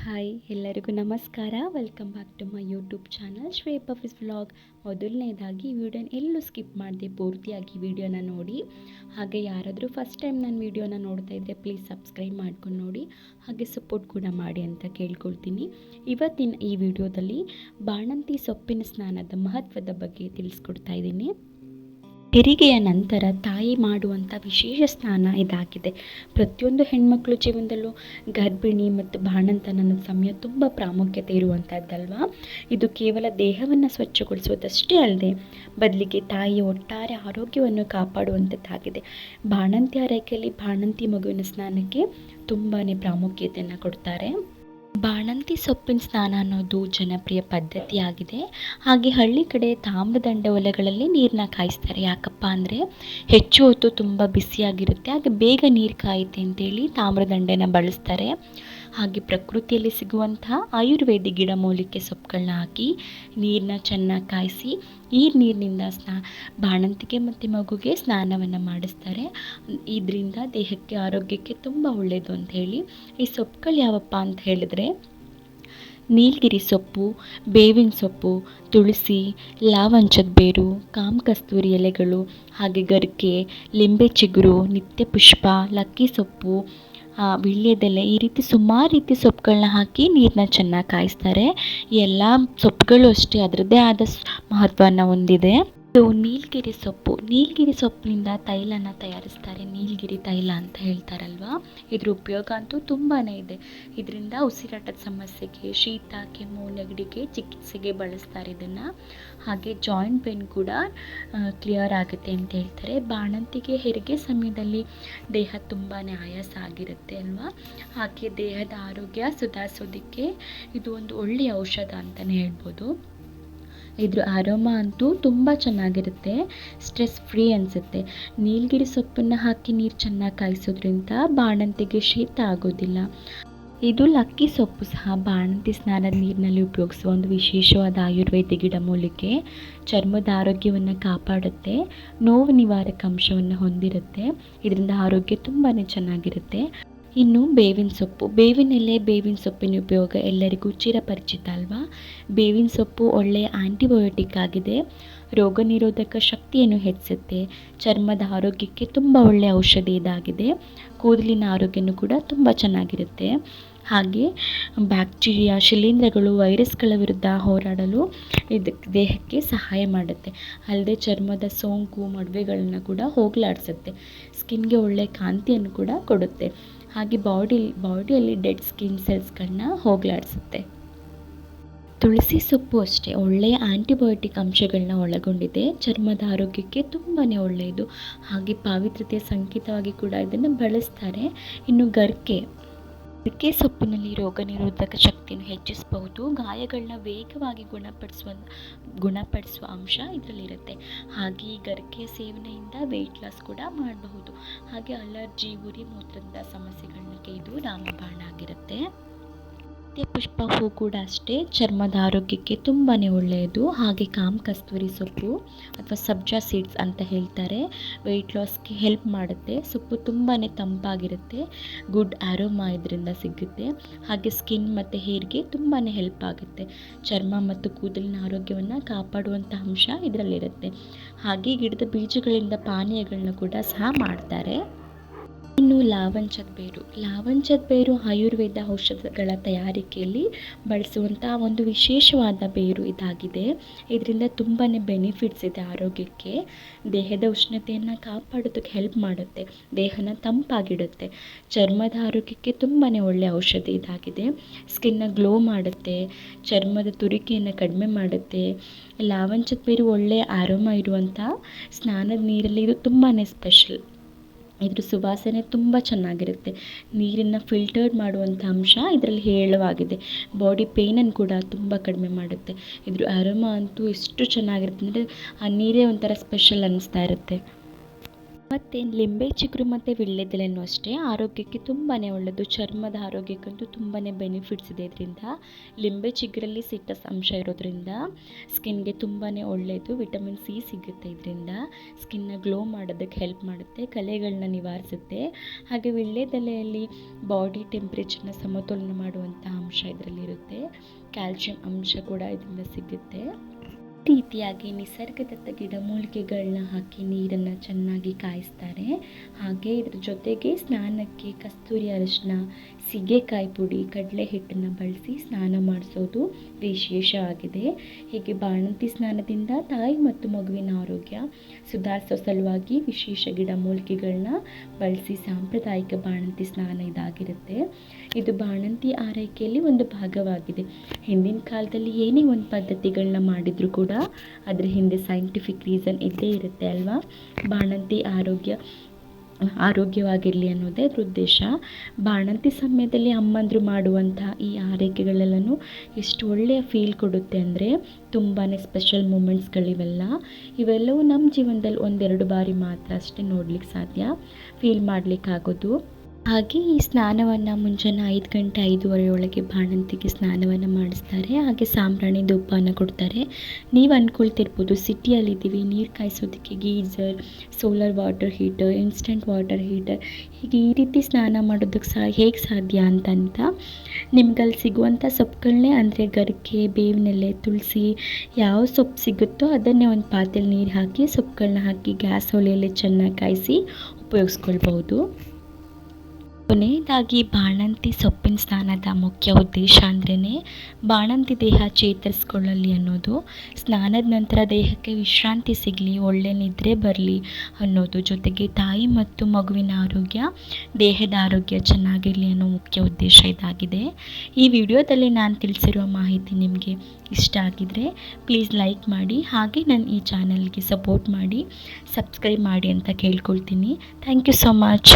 Hi, ಎಲ್ಲರಿಗೂ ನಮಸ್ಕಾರ. Welcome back to my YouTube channel ಶ್ವೇಪ್ office vlog ಮೊದಲನೇದಾಗಿ ವಿಡಿಯೋನ ಎಲ್ಲೂ ಸ್ಕಿಪ್ ಮಾಡಿದೆ, ಪೂರ್ತಿಯಾಗಿ ವಿಡಿಯೋನ ನೋಡಿ. ಹಾಗೆ ಯಾರಾದರೂ ಫಸ್ಟ್ ಟೈಮ್ ನಾನು ವಿಡಿಯೋನ ನೋಡ್ತಾ ಇದ್ದರೆ ಪ್ಲೀಸ್ ಸಬ್ಸ್ಕ್ರೈಬ್ ಮಾಡ್ಕೊಂಡು ನೋಡಿ. ಹಾಗೆ ಸಪೋರ್ಟ್ ಕೂಡ ಮಾಡಿ ಅಂತ ಕೇಳ್ಕೊಳ್ತೀನಿ. ಇವತ್ತಿನ ಈ ವಿಡಿಯೋದಲ್ಲಿ ಬಾಣಂತಿ ಸೊಪ್ಪಿನ ಸ್ನಾನದ ಮಹತ್ವದ ಬಗ್ಗೆ ತಿಳಿಸ್ಕೊಡ್ತಾ ಇದ್ದೀನಿ. ಹೆರಿಗೆಯ ನಂತರ ತಾಯಿ ಮಾಡುವಂಥ ವಿಶೇಷ ಸ್ನಾನ ಇದಾಗಿದೆ. ಪ್ರತಿಯೊಂದು ಹೆಣ್ಮಕ್ಳು ಜೀವನದಲ್ಲೂ ಗರ್ಭಿಣಿ ಮತ್ತು ಬಾಣಂತನದ ಸಮಯ ತುಂಬ ಪ್ರಾಮುಖ್ಯತೆ ಇರುವಂಥದ್ದಲ್ವಾ ಇದು ಕೇವಲ ದೇಹವನ್ನು ಸ್ವಚ್ಛಗೊಳಿಸುವುದಷ್ಟೇ ಅಲ್ಲದೆ ಬದಲಿಗೆ ತಾಯಿಯ ಒಟ್ಟಾರೆ ಆರೋಗ್ಯವನ್ನು ಕಾಪಾಡುವಂಥದ್ದಾಗಿದೆ ಬಾಣಂತಿ ಆರೈಕೆಯಲ್ಲಿ ಬಾಣಂತಿ ಮಗುವಿನ ಸ್ನಾನಕ್ಕೆ ತುಂಬಾ ಪ್ರಾಮುಖ್ಯತೆಯನ್ನು ಕೊಡ್ತಾರೆ. ಬಾಣಂತಿ ಸೊಪ್ಪಿನ ಸ್ನಾನ ಅನ್ನೋದು ಜನಪ್ರಿಯ ಪದ್ಧತಿಯಾಗಿದೆ. ಹಾಗೆ ಹಳ್ಳಿ ಕಡೆ ತಾಮ್ರದಂಡ ಒಲೆಗಳಲ್ಲಿ ನೀರನ್ನ ಕಾಯಿಸ್ತಾರೆ. ಯಾಕಪ್ಪ ಅಂದರೆ ಹೆಚ್ಚು ಹೊತ್ತು ತುಂಬ ಬಿಸಿಯಾಗಿರುತ್ತೆ. ಹಾಗೆ ಬೇಗ ನೀರು ಕಾಯುತ್ತೆ ಅಂತೇಳಿ ತಾಮ್ರದಂಡೆನ ಬಳಸ್ತಾರೆ. ಹಾಗೆ ಪ್ರಕೃತಿಯಲ್ಲಿ ಸಿಗುವಂತಹ ಆಯುರ್ವೇದಿಕ್ ಗಿಡಮೂಲಿಕೆ ಸೊಪ್ಪುಗಳನ್ನ ಹಾಕಿ ನೀರನ್ನ ಚೆನ್ನಾಗಿ ಕಾಯಿಸಿ ಈ ನೀರಿನಿಂದ ಸ್ನಾ, ಬಾಣಂತಿಗೆ ಮತ್ತು ಮಗುಗೆ ಸ್ನಾನವನ್ನು ಮಾಡಿಸ್ತಾರೆ. ಇದರಿಂದ ದೇಹಕ್ಕೆ, ಆರೋಗ್ಯಕ್ಕೆ ತುಂಬ ಒಳ್ಳೆಯದು ಅಂತ ಹೇಳಿ ಈ ಸೊಪ್ಪುಗಳು ಯಾವಪ್ಪ ಅಂತ ಹೇಳಿದ್ರೆ ನೀಲಗಿರಿ ಸೊಪ್ಪು, ಬೇವಿನ ಸೊಪ್ಪು, ತುಳಸಿ, ಲಾವಂಚದ ಬೇರು, ಕಾಮ ಕಸ್ತೂರಿ ಎಲೆಗಳು, ಹಾಗೆ ಗರಿಕೆ, ಲಿಂಬೆ ಚಿಗುರು ನಿತ್ಯ ಪುಷ್ಪ ಲಕ್ಕಿ ಸೊಪ್ಪು ವೀಳ್ಯದೆಲೆ ಈ ರೀತಿ ಸುಮಾರು ರೀತಿ ಸೊಪ್ಪುಗಳನ್ನ ಹಾಕಿ ನೀರನ್ನ ಚೆನ್ನಾಗಿ ಕಾಯಿಸ್ತಾರೆ. ಎಲ್ಲ ಸೊಪ್ಪುಗಳು ಅಷ್ಟೇ, ಅದರದ್ದೇ ಆದ ಮಹತ್ವವನ್ನು ಹೊಂದಿದೆ. ಇದು ನೀಲಗಿರಿ ಸೊಪ್ಪು. ನೀಲಗಿರಿ ಸೊಪ್ಪಿನಿಂದ ತೈಲನ ತಯಾರಿಸ್ತಾರೆ. ನೀಲಗಿರಿ ತೈಲ ಅಂತ ಹೇಳ್ತಾರಲ್ವಾ? ಇದ್ರ ಉಪಯೋಗ ಅಂತೂ ತುಂಬಾ ಇದೆ. ಇದರಿಂದ ಉಸಿರಾಟದ ಸಮಸ್ಯೆಗೆ, ಶೀತ, ಕೆಮ್ಮು, ನೆಗಡಿಗೆ ಚಿಕಿತ್ಸೆಗೆ ಬಳಸ್ತಾರೆ ಇದನ್ನು. ಹಾಗೆ ಜಾಯಿಂಟ್ ಪೇನ್ ಕೂಡ ಕ್ಲಿಯರ್ ಆಗುತ್ತೆ ಅಂತ ಹೇಳ್ತಾರೆ. ಬಾಣಂತಿಗೆ ಹೆರಿಗೆ ಸಮಯದಲ್ಲಿ ದೇಹ ತುಂಬಾ ಆಯಾಸ ಆಗಿರುತ್ತೆ ಅಲ್ವಾ? ಹಾಗೆ ದೇಹದ ಆರೋಗ್ಯ ಸುಧಾರಿಸೋದಕ್ಕೆ ಇದು ಒಂದು ಒಳ್ಳೆಯ ಔಷಧ ಅಂತಲೇ ಹೇಳ್ಬೋದು. ಇದ್ರ ಆರೋಮ ಅಂತೂ ತುಂಬ ಚೆನ್ನಾಗಿರುತ್ತೆ. ಸ್ಟ್ರೆಸ್ ಫ್ರೀ ಅನಿಸುತ್ತೆ. ನೀಲಗಿರಿ ಸೊಪ್ಪನ್ನು ಹಾಕಿ ನೀರು ಚೆನ್ನಾಗಿ ಕಾಯಿಸೋದ್ರಿಂದ ಬಾಣಂತಿಗೆ ಶೀತ ಆಗೋದಿಲ್ಲ. ಇದು ಲಕ್ಕಿ ಸೊಪ್ಪು ಸಹ ಬಾಣಂತಿ ಸ್ನಾನದ ನೀರಿನಲ್ಲಿ ಉಪಯೋಗಿಸುವ ಒಂದು ವಿಶೇಷವಾದ ಆಯುರ್ವೇದ ಗಿಡಮೂಲಿಕೆ. ಚರ್ಮದ ಆರೋಗ್ಯವನ್ನು ಕಾಪಾಡುತ್ತೆ. ನೋವು ನಿವಾರಕ ಅಂಶವನ್ನು ಹೊಂದಿರುತ್ತೆ. ಇದರಿಂದ ಆರೋಗ್ಯ ತುಂಬಾ ಚೆನ್ನಾಗಿರುತ್ತೆ. ಇನ್ನು ಬೇವಿನ ಸೊಪ್ಪು. ಬೇವಿನ ಎಲೆ ಬೇವಿನ ಸೊಪ್ಪಿನ ಉಪಯೋಗ ಎಲ್ಲರಿಗೂ ಚಿರಪರಿಚಿತ ಅಲ್ವಾ? ಬೇವಿನ ಸೊಪ್ಪು ಒಳ್ಳೆಯ ಆ್ಯಂಟಿಬಯೋಟಿಕ್ ಆಗಿದೆ. ರೋಗ ನಿರೋಧಕ ಶಕ್ತಿಯನ್ನು ಹೆಚ್ಚಿಸುತ್ತೆ. ಚರ್ಮದ ಆರೋಗ್ಯಕ್ಕೆ ತುಂಬ ಒಳ್ಳೆಯ ಔಷಧಿ ಇದಾಗಿದೆ. ಕೂದಲಿನ ಆರೋಗ್ಯನೂ ಕೂಡ ತುಂಬ ಚೆನ್ನಾಗಿರುತ್ತೆ. ಹಾಗೆ ಬ್ಯಾಕ್ಟೀರಿಯಾ, ಶಿಲೀಂಧ್ರಗಳು, ವೈರಸ್ಗಳ ವಿರುದ್ಧ ಹೋರಾಡಲು ಇದಕ್ಕೆ ದೇಹಕ್ಕೆ ಸಹಾಯ ಮಾಡುತ್ತೆ. ಅಲ್ಲದೆ ಚರ್ಮದ ಸೋಂಕು, ಮೊಡವೆಗಳನ್ನ ಕೂಡ ಹೋಗಲಾಡಿಸುತ್ತೆ. ಸ್ಕಿನ್ಗೆ ಒಳ್ಳೆಯ ಕಾಂತಿಯನ್ನು ಕೂಡ ಕೊಡುತ್ತೆ. ಹಾಗೆ ಬಾಡಿ ಬಾಡಿಯಲ್ಲಿ ಡೆಡ್ ಸ್ಕಿನ್ ಸೆಲ್ಸ್ಗಳನ್ನ ಹೋಗಲಾಡಿಸುತ್ತೆ. ತುಳಸಿ ಸೊಪ್ಪು ಅಷ್ಟೇ, ಒಳ್ಳೆಯ ಆ್ಯಂಟಿಬಯೋಟಿಕ್ ಅಂಶಗಳನ್ನ ಒಳಗೊಂಡಿದೆ. ಚರ್ಮದ ಆರೋಗ್ಯಕ್ಕೆ ತುಂಬಾ ಒಳ್ಳೆಯದು. ಹಾಗೆ ಪಾವಿತ್ರತೆಯ ಸಂಕೇತವಾಗಿ ಕೂಡ ಇದನ್ನು ಬಳಸ್ತಾರೆ. ಇನ್ನು ಗರ್ಕೆ ಗರ್ಕೆ ಸೊಪ್ಪಿನಲ್ಲಿ ರೋಗ ನಿರೋಧಕ ಶಕ್ತಿಯನ್ನು ಹೆಚ್ಚಿಸಬಹುದು. ಗಾಯಗಳನ್ನ ವೇಗವಾಗಿ ಗುಣಪಡಿಸುವ ಗುಣಪಡಿಸುವ ಅಂಶ ಇದರಲ್ಲಿರುತ್ತೆ. ಹಾಗೆ ಈ ಗರಿಕೆ ಸೇವನೆಯಿಂದ ವೆಯ್ಟ್ ಲಾಸ್ ಕೂಡ ಮಾಡಬಹುದು. ಹಾಗೆ ಅಲರ್ಜಿ, ಉರಿ ಮೂತ್ರದ ಸಮಸ್ಯೆಗಳಿಗೆ ಇದು ರಾಮಬಾಣ ಆಗಿರುತ್ತೆ. ನಿತ್ಯ ಪುಷ್ಪ ಹೂ ಕೂಡ ಅಷ್ಟೇ, ಚರ್ಮದ ಆರೋಗ್ಯಕ್ಕೆ ತುಂಬಾ ಒಳ್ಳೆಯದು. ಹಾಗೆ ಕಾಮ, ಕಸ್ತೂರಿ ಸೊಪ್ಪು ಅಥವಾ ಸಬ್ಜಾ ಸೀಡ್ಸ್ ಅಂತ ಹೇಳ್ತಾರೆ. ವೆಯ್ಟ್ ಲಾಸ್ಗೆ ಹೆಲ್ಪ್ ಮಾಡುತ್ತೆ. ಸೊಪ್ಪು ತುಂಬಾ ತಂಪಾಗಿರುತ್ತೆ. ಗುಡ್ ಆರೋಮಾ ಇದರಿಂದ ಸಿಗುತ್ತೆ. ಹಾಗೆ ಸ್ಕಿನ್ ಮತ್ತು ಹೇರ್ಗೆ ತುಂಬಾ ಹೆಲ್ಪ್ ಆಗುತ್ತೆ. ಚರ್ಮ ಮತ್ತು ಕೂದಲಿನ ಆರೋಗ್ಯವನ್ನು ಕಾಪಾಡುವಂಥ ಅಂಶ ಇದರಲ್ಲಿರುತ್ತೆ. ಹಾಗೆ ಗಿಡದ ಬೀಜಗಳಿಂದ ಪಾನೀಯಗಳನ್ನ ಕೂಡ ಸಹ ಮಾಡ್ತಾರೆ. ಲಾವಂಚದ ಬೇರು. ಲಾವಂಚದ ಬೇರು ಆಯುರ್ವೇದ ಔಷಧಗಳ ತಯಾರಿಕೆಯಲ್ಲಿ ಬಳಸುವಂಥ ಒಂದು ವಿಶೇಷವಾದ ಬೇರು ಇದಾಗಿದೆ. ಇದರಿಂದ ತುಂಬಾ ಬೆನಿಫಿಟ್ಸ್ ಇದೆ ಆರೋಗ್ಯಕ್ಕೆ. ದೇಹದ ಉಷ್ಣತೆಯನ್ನು ಕಾಪಾಡೋದಕ್ಕೆ ಹೆಲ್ಪ್ ಮಾಡುತ್ತೆ. ದೇಹನ ತಂಪಾಗಿಡುತ್ತೆ. ಚರ್ಮದ ಆರೋಗ್ಯಕ್ಕೆ ತುಂಬಾ ಒಳ್ಳೆಯ ಔಷಧಿ ಇದಾಗಿದೆ. ಸ್ಕಿನ್ನ ಗ್ಲೋ ಮಾಡುತ್ತೆ. ಚರ್ಮದ ತುರಿಕೆಯನ್ನು ಕಡಿಮೆ ಮಾಡುತ್ತೆ. ಲಾವಂಚದ ಬೇರು ಒಳ್ಳೆಯ ಆರೋಮ ಇರುವಂಥ ಸ್ನಾನದ ನೀರಲ್ಲಿ ಇದು ತುಂಬಾ ಸ್ಪೆಷಲ್ ಇದ್ರ ಸುವಾಸನೆ ತುಂಬ ಚೆನ್ನಾಗಿರುತ್ತೆ. ನೀರನ್ನು ಫಿಲ್ಟರ್ಡ್ ಮಾಡುವಂಥ ಅಂಶ ಇದರಲ್ಲಿ ಹೇಳವಾಗಿದೆ ಬಾಡಿ ಪೇಯ್ನನ್ನು ಕೂಡ ತುಂಬ ಕಡಿಮೆ ಮಾಡುತ್ತೆ. ಇದ್ರ ಅರೋಮಾ ಅಂತೂ ಎಷ್ಟು ಚೆನ್ನಾಗಿರುತ್ತೆ. ಅಂದರೆ ಆ ನೀರೇ ಒಂಥರ ಸ್ಪೆಷಲ್ ಅನ್ನಿಸ್ತಾ ಇರುತ್ತೆ. ಮತ್ತು ಲಿಂಬೆ ಚಿಗುರು ಮತ್ತು ವೀಳ್ಯದೆಲೆನೂ ಅಷ್ಟೇ. ಆರೋಗ್ಯಕ್ಕೆ ತುಂಬಾ ಒಳ್ಳೆಯದು ಚರ್ಮದ ಆರೋಗ್ಯಕ್ಕಂತೂ ತುಂಬಾ ಬೆನಿಫಿಟ್ಸ್ ಇದೆ ಇದರಿಂದ. ಲಿಂಬೆ ಚಿಗುರಲ್ಲಿ ಸಿಟ್ಟಸ್ ಅಂಶ ಇರೋದ್ರಿಂದ ಸ್ಕಿನ್ಗೆ ತುಂಬಾ ಒಳ್ಳೆಯದು ವಿಟಮಿನ್ ಸಿ ಸಿಗುತ್ತೆ ಇದರಿಂದ. ಸ್ಕಿನ್ನ ಗ್ಲೋ ಮಾಡೋದಕ್ಕೆ ಹೆಲ್ಪ್ ಮಾಡುತ್ತೆ. ಕಲೆಗಳನ್ನ ನಿವಾರಿಸುತ್ತೆ. ಹಾಗೆ ವೀಳ್ಯದೆಲೆಯಲ್ಲಿ ಬಾಡಿ ಟೆಂಪ್ರೇಚರ್ನ ಸಮತೋಲನ ಮಾಡುವಂಥ ಅಂಶ ಇದರಲ್ಲಿರುತ್ತೆ ಕ್ಯಾಲ್ಶಿಯಂ ಅಂಶ ಕೂಡ ಇದರಿಂದ ಸಿಗುತ್ತೆ. ರೀತಿಯಾಗಿ ನಿಸರ್ಗದತ್ತ ಗಿಡಮೂಲಿಕೆಗಳನ್ನ ಹಾಕಿ ನೀರನ್ನು ಚೆನ್ನಾಗಿ ಕಾಯಿಸ್ತಾರೆ. ಹಾಗೆ ಇದ್ರ ಜೊತೆಗೆ ಸ್ನಾನಕ್ಕೆ ಕಸ್ತೂರಿ ಅರಿಶಿನ ಸೀಗೆಕಾಯಿ ಪುಡಿ ಕಡಲೆ ಹಿಟ್ಟನ್ನು ಬಳಸಿ ಸ್ನಾನ ಮಾಡಿಸೋದು ವಿಶೇಷ ಆಗಿದೆ. ಹೀಗೆ ಬಾಣಂತಿ ಸ್ನಾನದಿಂದ ತಾಯಿ ಮತ್ತು ಮಗುವಿನ ಆರೋಗ್ಯ ಸುಧಾರಿಸೋ ಸಲುವಾಗಿ ವಿಶೇಷ ಗಿಡಮೂಲಿಕೆಗಳನ್ನ ಬಳಸಿ ಸಾಂಪ್ರದಾಯಿಕ ಬಾಣಂತಿ ಸ್ನಾನ ಇದಾಗಿರುತ್ತೆ. ಇದು ಬಾಣಂತಿ ಆರೈಕೆಯಲ್ಲಿ ಒಂದು ಭಾಗವಾಗಿದೆ. ಹಿಂದಿನ ಕಾಲದಲ್ಲಿ ಏನೇ ಒಂದು ಪದ್ಧತಿಗಳನ್ನ ಮಾಡಿದರೂ ಕೂಡ ಅದರ ಹಿಂದೆ ಸೈಂಟಿಫಿಕ್ ರೀಸನ್ ಇದ್ದೇ ಇರುತ್ತೆ ಅಲ್ವಾ? ಬಾಣಂತಿ ಆರೋಗ್ಯ ಆರೋಗ್ಯವಾಗಿರಲಿ ಅನ್ನೋದೇ ಅದ್ರ ಉದ್ದೇಶ. ಬಾಣಂತಿ ಸಮಯದಲ್ಲಿ ಅಮ್ಮಂದರು ಮಾಡುವಂಥ ಈ ಆರೈಕೆಗಳೆಲ್ಲನೂ ಎಷ್ಟು ಒಳ್ಳೆಯ ಫೀಲ್ ಕೊಡುತ್ತೆ ಅಂದರೆ ತುಂಬಾ ಸ್ಪೆಷಲ್ ಮೂಮೆಂಟ್ಸ್ಗಳಿವೆಲ್ಲ ಇವೆಲ್ಲವೂ ನಮ್ಮ ಜೀವನದಲ್ಲಿ ಒಂದೆರಡು ಬಾರಿ ಮಾತ್ರ ಅಷ್ಟೇ ನೋಡ್ಲಿಕ್ಕೆ ಸಾಧ್ಯ. ಫೀಲ್ ಮಾಡಲಿಕ್ಕಾಗೋದು. ಹಾಗೆ ಈ ಸ್ನಾನವನ್ನು ಮುಂಜಾನೆ ಐದು ಗಂಟೆ ಐದೂವರೆ ಒಳಗೆ ಬಾಣಂತಿಗೆ ಸ್ನಾನವನ್ನು ಮಾಡಿಸ್ತಾರೆ. ಹಾಗೆ ಸಾಂಬ್ರಾಣಿ ಧೂಪನ ಕೊಡ್ತಾರೆ. ನೀವು ಅಂದ್ಕೊಳ್ತಿರ್ಬೋದು ಸಿಟಿಯಲ್ಲಿದ್ದೀವಿ ನೀರು ಕಾಯಿಸೋದಕ್ಕೆ geyser solar water heater, instant water heater, ಹೀಗೆ ಈ ರೀತಿ ಸ್ನಾನ ಮಾಡೋದಕ್ಕೆ ಸಹ ಹೇಗೆ ಸಾಧ್ಯ ಅಂತಂತ ನಿಮ್ಗಲ್ಲಿ ಸಿಗುವಂಥ ಸೊಪ್ಪುಗಳನ್ನೇ ಅಂದರೆ ಗರಿಕೆ, ಬೇವಿನೆಲೆ ತುಳಸಿ ಯಾವ ಸೊಪ್ಪು ಸಿಗುತ್ತೋ ಅದನ್ನೇ ಒಂದು ಪಾತ್ರೆಲಿ ನೀರು ಹಾಕಿ ಸೊಪ್ಪುಗಳನ್ನ ಹಾಕಿ ಗ್ಯಾಸ್ ಒಲೆಯಲ್ಲಿ ಚೆನ್ನಾಗಿ ಕಾಯಿಸಿ ಉಪಯೋಗಿಸ್ಕೊಳ್ಬೋದು ಕೊನೆಯದಾಗಿ ಬಾಣಂತಿ ಸೊಪ್ಪಿನ ಸ್ನಾನದ ಮುಖ್ಯ ಉದ್ದೇಶ ಅಂದ್ರೇ ಬಾಣಂತಿ ದೇಹ ಚೇತರಿಸ್ಕೊಳ್ಳಲಿ ಅನ್ನೋದು. ಸ್ನಾನದ ನಂತರ ದೇಹಕ್ಕೆ ವಿಶ್ರಾಂತಿ ಸಿಗಲಿ, ಒಳ್ಳೆ ನಿದ್ರೆ ಬರಲಿ ಅನ್ನೋದು. ಜೊತೆಗೆ ತಾಯಿ ಮತ್ತು ಮಗುವಿನ ಆರೋಗ್ಯ, ದೇಹದ ಆರೋಗ್ಯ ಚೆನ್ನಾಗಿರಲಿ ಅನ್ನೋ ಮುಖ್ಯ ಉದ್ದೇಶ ಇದಾಗಿದೆ. ಈ ವಿಡಿಯೋದಲ್ಲಿ ನಾನು ತಿಳಿಸಿರುವ ಮಾಹಿತಿ ನಿಮಗೆ ಇಷ್ಟ ಆಗಿದರೆ ಪ್ಲೀಸ್ ಲೈಕ್ ಮಾಡಿ, ಹಾಗೆ ನನ್ನ ಈ ಚಾನಲ್ಗೆ ಸಪೋರ್ಟ್ ಮಾಡಿ ಸಬ್ಸ್ಕ್ರೈಬ್ ಮಾಡಿ ಅಂತ ಕೇಳ್ಕೊಳ್ತೀನಿ. Thank you so much